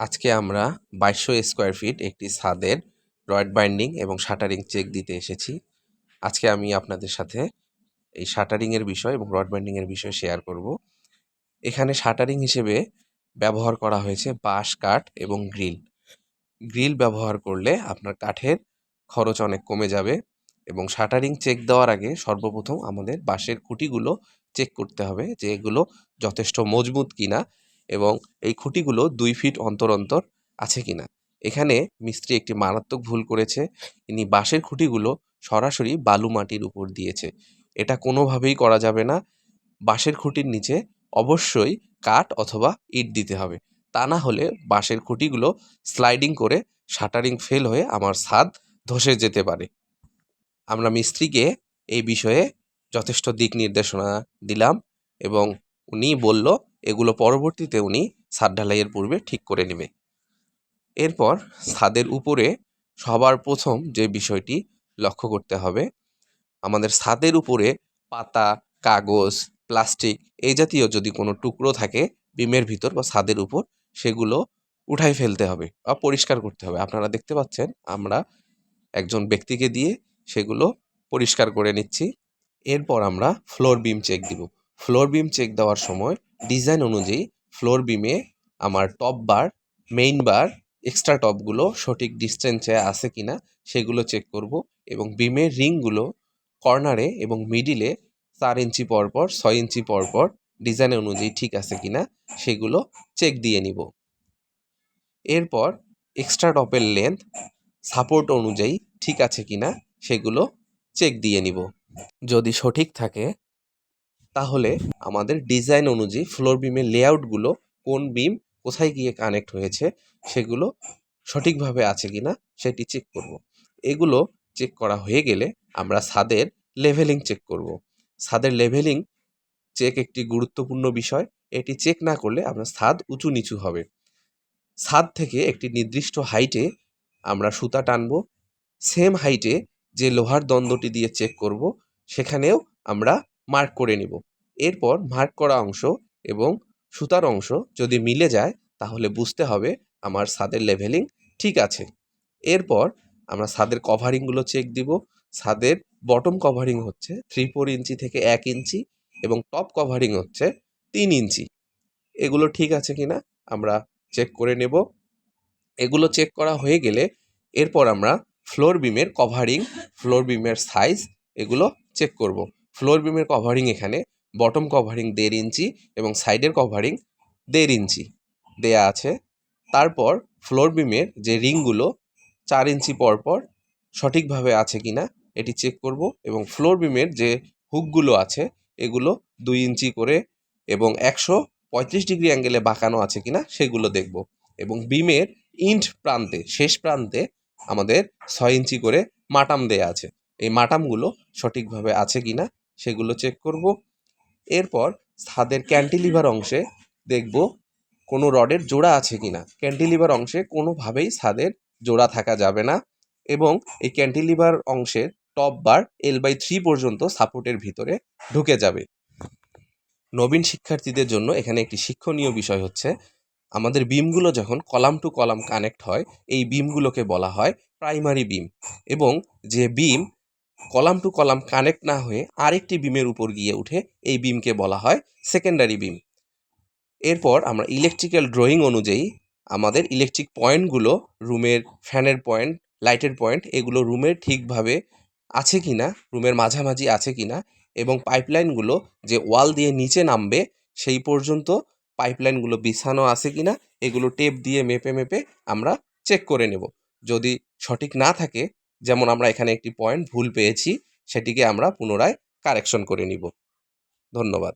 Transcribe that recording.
আজকে আমরা বাইশশো স্কোয়ার ফিট একটি ছাদের রড বাইন্ডিং এবং শাটারিং চেক দিতে এসেছি। আজকে আমি আপনাদের সাথে এই শাটারিংয়ের বিষয় এবং রড বাইন্ডিংয়ের বিষয় শেয়ার করব। এখানে শাটারিং হিসেবে ব্যবহার করা হয়েছে বাঁশ, কাঠ এবং গ্রিল। গ্রিল ব্যবহার করলে আপনার কাঠের খরচ অনেক কমে যাবে এবং শাটারিং চেক দেওয়ার আগে সর্বপ্রথম আমাদের বাঁশের খুঁটিগুলো চেক করতে হবে যে এগুলো যথেষ্ট মজবুত কিনা এবং এই খুঁটিগুলো দুই ফিট অন্তর অন্তর আছে কিনা। এখানে মিস্ত্রি একটি মারাত্মক ভুল করেছে। ইনি বাঁশের খুঁটিগুলো সরাসরি বালু মাটির উপর দিয়েছে। এটা কোনোভাবেই করা যাবে না। বাঁশের খুঁটির নিচে অবশ্যই কাঠ অথবা ইট দিতে হবে। তা না হলে বাঁশের খুঁটিগুলো স্লাইডিং করে শাটারিং ফেল হয়ে আমার ছাদ ধসে যেতে পারে। আমরা মিস্ত্রিকে এই বিষয়ে যথেষ্ট দিক নির্দেশনা দিলাম এবং উনি বলল এগুলো পরবর্তীতে উনি ছাদ ঢালাইয়ের পূর্বে ঠিক করে নেবে। এরপর ছাদের উপরে সবার প্রথম যে বিষয়টি লক্ষ্য করতে হবে, আমাদের ছাদের উপরে পাতা, কাগজ, প্লাস্টিক এই জাতীয় যদি কোনো টুকরো থাকে বিমের ভিতর বা ছাদের উপর, সেগুলো উঠাই ফেলতে হবে বা পরিষ্কার করতে হবে। আপনারা দেখতে পাচ্ছেন আমরা একজন ব্যক্তিকে দিয়ে সেগুলো পরিষ্কার করে নিচ্ছি। এরপর আমরা ফ্লোর বিম চেক দিব। ফ্লোর বিম চেক দেওয়ার সময় ডিজাইন অনুযায়ী ফ্লোর বিমে আমার top bar main bar extra টপগুলো সঠিক ডিস্টেন্সে আছে কি না সেগুলো চেক করব এবং বিমের রিংগুলো কর্নারে এবং মিডিলে চার ইঞ্চি পরপর ছয় ইঞ্চি পরপর ডিজাইন অনুযায়ী ঠিক আছে কিনা সেগুলো চেক দিয়ে নিব। এরপর এক্সট্রা টপের লেন্থ সাপোর্ট অনুযায়ী ঠিক আছে কি না সেগুলো চেক দিয়ে নিব। যদি সঠিক থাকে তাহলে আমাদের ডিজাইন অনুযায়ী ফ্লোর বিমের লেআউটগুলো কোন বিম কোথায় গিয়ে কানেক্ট হয়েছে সেগুলো সঠিকভাবে আছে কিনা সেটি চেক করব। এগুলো চেক করা হয়ে গেলে আমরা ছাদের লেভেলিং চেক করব। ছাদের লেভেলিং চেক একটি গুরুত্বপূর্ণ বিষয়, এটি চেক না করলে আপনার ছাদ উঁচু নিচু হবে ছাদ থেকে একটি নির্দিষ্ট হাইটে আমরা সুতা টানবো সেম হাইটে যে লোহার দ্বন্দ্বটি দিয়ে চেক করব, সেখানেও আমরা মার্ক করে নিব। এরপর মার্ক করা অংশ এবং সুতার অংশ যদি মিলে যায়, তাহলে বুঝতে হবে আমার ছাদের লেভেলিং ঠিক আছে। এরপর আমরা ছাদের কভারিংগুলো চেক দিব। ছাদের বটম কভারিং হচ্ছে থ্রি ফোর ইঞ্চি থেকে এক ইঞ্চি এবং টপ কভারিং হচ্ছে তিন ইঞ্চি এগুলো ঠিক আছে কিনা আমরা চেক করে নেব। এগুলো চেক করা হয়ে গেলে এরপর আমরা ফ্লোর বিমের কভারিং ফ্লোর বিমের সাইজ এগুলো চেক করব। ফ্লোর বিমের কভারিং এখানে বটম কভারিং দেড় ইঞ্চি এবং সাইডের কভারিং দেড় ইঞ্চি দেয়া আছে। তারপর ফ্লোর বিমের যে রিংগুলো চার ইঞ্চি পরপর সঠিকভাবে আছে কি না এটি চেক করব এবং ফ্লোর বিমের যে হুকগুলো আছে, এগুলো দুই ইঞ্চি করে এবং একশো পঁয়ত্রিশ ডিগ্রি অ্যাঙ্গেলে বাঁকানো আছে কি না সেগুলো দেখব। এবং বিমের ইন্ট প্রান্তে, শেষ প্রান্তে আমাদের ছয় ইঞ্চি করে মাটাম দেয়া আছে। এই মাটামগুলো সঠিকভাবে আছে কিনা সেগুলো চেক করব। এরপর ছাদের ক্যান্টিলিভার অংশে দেখব কোনো রডের জোড়া আছে কি না ক্যান্টিলিভার অংশে কোনোভাবেই ছাদের জোড়া থাকা যাবে না এবং এই ক্যান্টিলিভার অংশের top bar L by three পর্যন্ত সাপোর্টের ভিতরে ঢুকে যাবে। নবীন শিক্ষার্থীদের জন্য এখানে একটি শিক্ষণীয় বিষয় হচ্ছে, আমাদের বিমগুলো যখন কলাম টু কলাম কানেক্ট হয়, এই বিমগুলোকে বলা হয় প্রাইমারি বিম এবং যে beam column to column connect না হয়ে আরেকটি বিমের উপর গিয়ে উঠে এই বিমকে বলা হয় সেকেন্ডারি বিম। এরপর আমরা ইলেকট্রিক্যাল ড্রয়িং অনুযায়ী আমাদের ইলেকট্রিক পয়েন্টগুলো, রুমের ফ্যানের পয়েন্ট, লাইটের পয়েন্ট, এগুলো রুমের ঠিকভাবে আছে কি না রুমের মাঝামাঝি আছে কি না এবং পাইপলাইনগুলো যে ওয়াল দিয়ে নিচে নামবে সেই পর্যন্ত পাইপলাইনগুলো বিছানো আছে কি না এগুলো টেপ দিয়ে মেপে মেপে আমরা চেক করে নেব। যদি সঠিক না থাকে যেমন আমরা এখানে একটি পয়েন্ট ভুল পেয়েছি সেটিকে আমরা পুনরায় কারেকশন করে নিব। ধন্যবাদ।